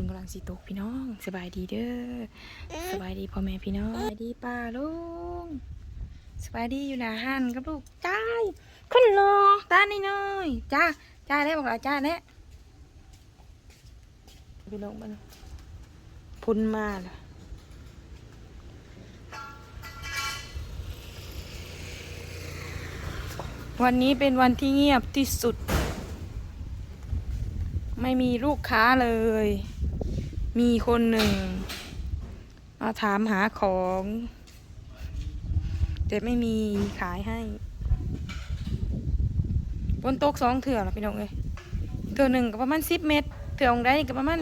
นกำลังสิตกพี่น้อง สบายดีเด้อสบายดีพ่อแม่พี่น้องสบายดีป้าลุงสบายดีอยู่หน้าหันกับลูกจ้ายขึ้นรอตาหน่อยๆจ้าจ้าได้บอกว่าจ้าแน่พี่น้องมันพุ่นมาละวันนี้เป็นวันที่เงียบที่สุด ไม่มีลูกค้าเลย มีคนหนึ่ง มาถามหาของ แต่ไม่มีขายให้บนโต๊ะสองเถื่อละพี่น้องเลยเถื่อหนึ่งก็ประมาณสิบเมตร เถื่อองได้ก็ประมาณ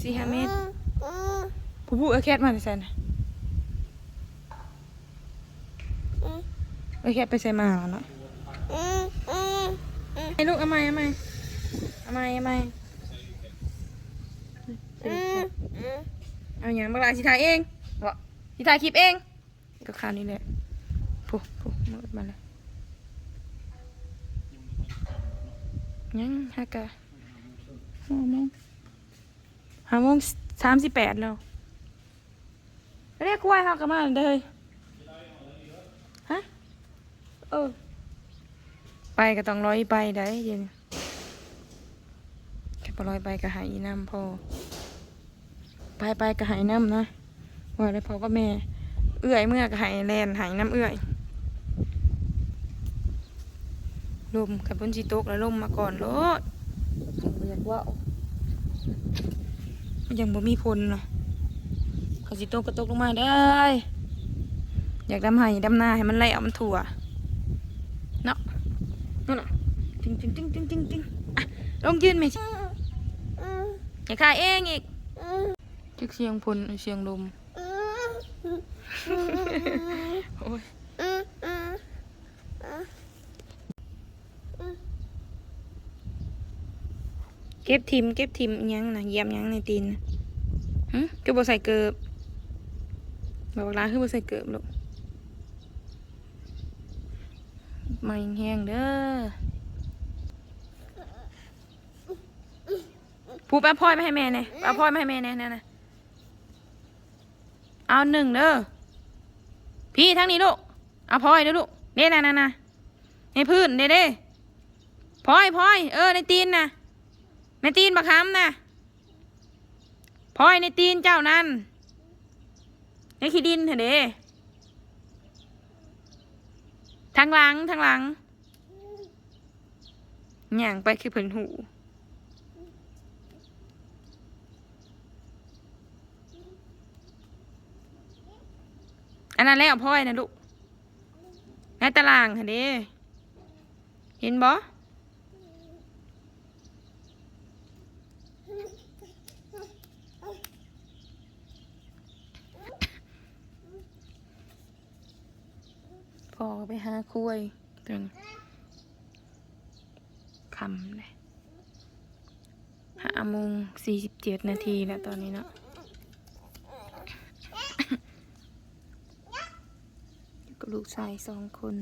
สี่ห้าเมตรผู้ผู้เออแคทมาใส่นะเออแคทไปใส่มาแล้วเนาะไอ้ลูกเอาไหมเอาไหมเอาไหมเอาไหม เอาอย่างบักหลาสิถ่ายเองบอกสิถ่ายคลิปเอง ก็คราวนี้แหละผู้ผู้มืดมาเลยยังฮะกะห้าโมงห้าโมงสามสิบแปดแล้วเรียกกล้วยเขากลับมาเลยฮะเออไปก็ต้องร้อยไปได้เย็นแค่พอร้อยไปก็หายอีน้ำพอ ไปไปก็หายน้ำนะว่าได้พอก็แม่ เอื้อยเมื่อก็หายแลนหายน้ำเอื้อยลมกับบนจีตกแล้วลมมาก่อนรถเรียกว่ามันยังบ่มีพลเนาะเขาสิตกก็ตกลงมาได้ อยากดำไห้ดำนาให้มันไหลเอามันถั่วเนาะนั่นน่ะจริงจริงจริงจริงจริงจริงอะลงยืนไหมอย่าขายเองอีก จักเสียงพลเสียงลม โอ้ยเก็บทิมเก็บทิมอิหยังนะเยี่ยมอิหยังในตีนน่ะหึคือบ่ใส่เกิบแบบว่าร้านคือบ่ใส่เกิบลูกไม่แห้งเด้อผูปลาพลอยมาให้แม่หน่อยปลาพลอยมาให้แม่หน่อยนั่นน่ะ เอาหนึ่งเด้อพี่ทั้งนี้ลูกเอาพลอยเด้อลูกเด้นะนะนะในพื้นเด้เด้พลอยพลอยเออในตีนนะในตีนบักคำนะพลอยในตีนเจ้านั่นในขี้ดินเถอะเด้ทางหลังทางหลังย่างไปคือเพิ่นหู อันนั้นแล้วพลอยนะลูกในตารางค่ะเด้เห็นบ่พอไปหาคุยจนคำเลยห้าโมงสี่สิบเจ็ดนาทีแล้วตอนนี้เนาะ อยู่กับ ลูกชายสองคน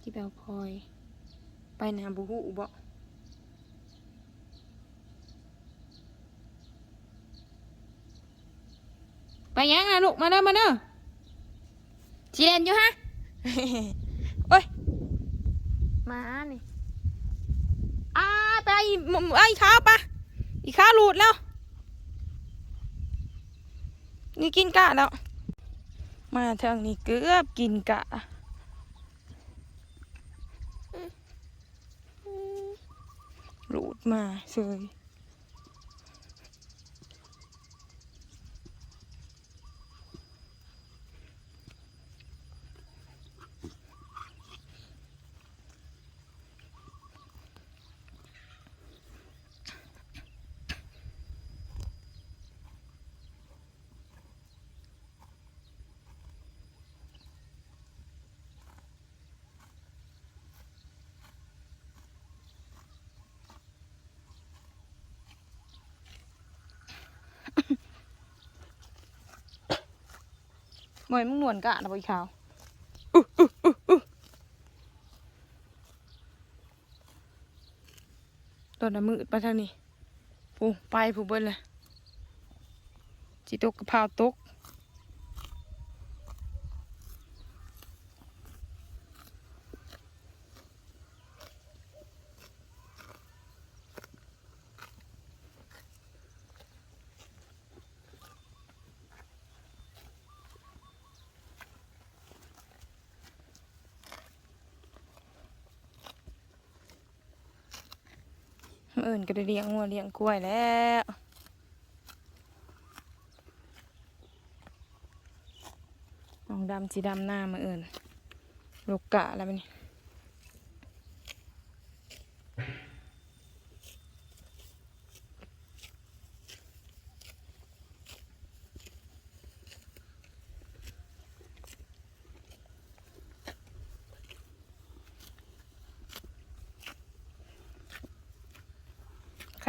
ที่แบลพลอย ไปหนาบูฮูบ่ไปยังนะลูก มาเด้อมาเด้อชีเรนอยู่ฮะ โอ้ย มานี่อ่าไปอีหมไอ้ขาปะอีขาหลุดแล้ว นี่กินกะแล้ว มาทางนี้เกือบกินกะหลุดมาเฉย บ่อยมึงหนวนกะนะบ่อีขาวตอนน้ำมืดไปทางนี้ปูไปผู้เบิ้ลเลยจิตกกระเพราตก เอิญก็ได้เลี้ยงงัวเลี้ยงกล้วยแล้วน้องดำสีดำหน้ามาเอิญลูกกะแล้วมันนี่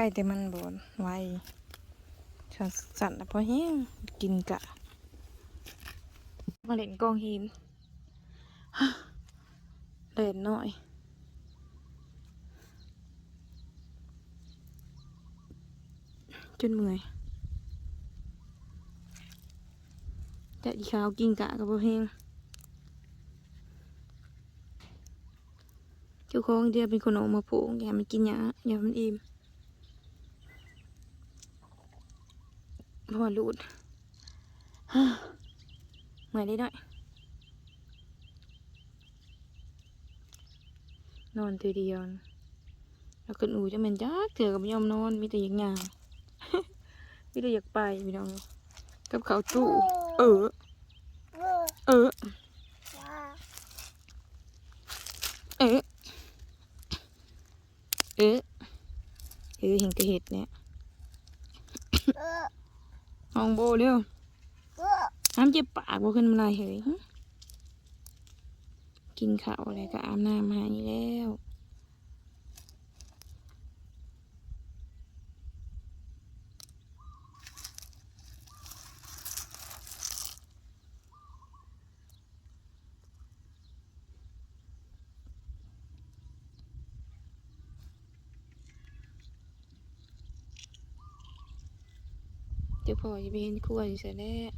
ข่แต่มันบอนไวฉันสั่นแล้วพอแห้งกินกะ มาเล่นกองหินเล่นหน่อยจนเมื่อยแต่อีขาวกินกะกับพอแห้งเจ้าของเดียวเป็นคนออกมาปลูกอย่ามันกินยาอย่ามันอิ่ม พอลูดเหมื่อยได้หน่อย นอนตัวเดียวนะแล้วก็หนูจะเป็นจักเถื่อกับยอมนอนมีแต่อยากงานมีแต่อยากไปพี่น้องกับเขาตู้เออ เออ เออ เออเออเห็นกระเห็ดเนี่ย องโบเร็วน้ำเจ็บปากบ่ขึ้นมาเลยเฮ้ยกินข้าวอะไรก็อาบน้ำให้แล้ว เดี๋ยวพ่อจะไปเห็นครัวอยู่เสร็จแล้ว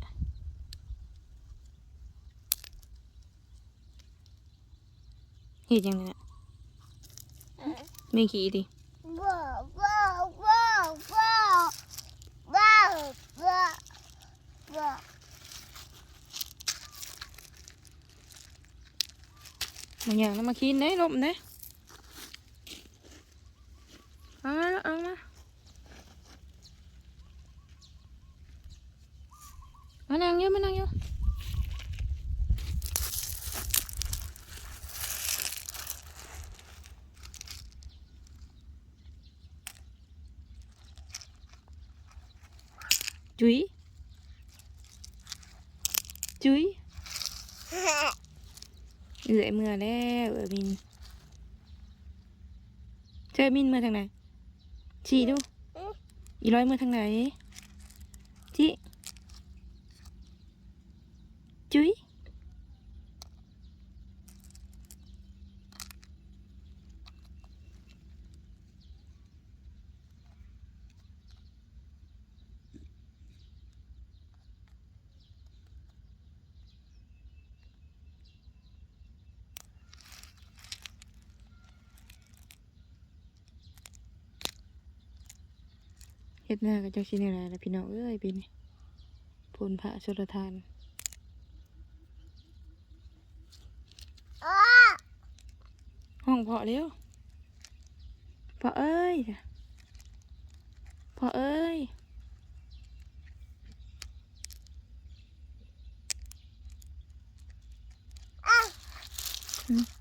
เห็ดยังไงเนี่ยไม่ขี้ดิมันอย่างนั้นมากินได้ลมได้เอามาเอามา มานั่งอยู่มานั่งอยู่จุ๋ยจุ๋ยเอื่อยเมื่อแล้วเออมินเธอมินเมื่อทางไหนชี้ดูอีร้อยเมื่อทางไหนจิจุ้ย เฮ็ดหน้ากับเจ้าชิ้นอะไรล่ะพี่น้องเอ้ยปีนี้พลพระชลทานห้องพาะเร็วเพาะเอ้ยพาะเอ้ยเหมือนจะเหมือนไปทางในเลยเอ้ยก็ก็ก็โทษทีพี่นะหม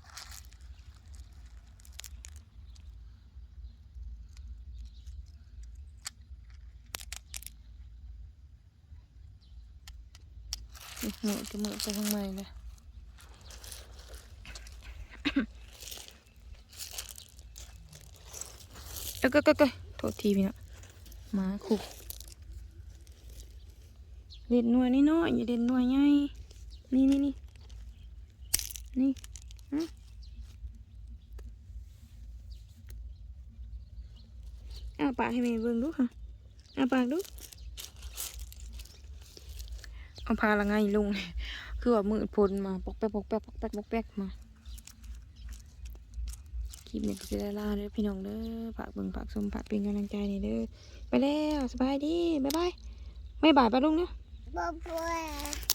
าคุกเด็ดหน่วยนี่น้อยอย่าเด็ดหน่วยใหญ่นี่นี่นี่นี่ฮะอ้าปากให้แม่ เอาพาละไงลุงคือว่ามืดพลมาปอกแป๊กปอกแป๊กปอกแป๊กปอกแป๊กมาคลิปนี้ก็จะได้ล่าเด้อพี่น้องเด้อฝากเบิ่งฝากชมฝากเป็นกำลังใจนี่เด้อไปแล้วสบายดีบ๊ายบายไม่บายไปลุงเนี่ยบ๊ายบาย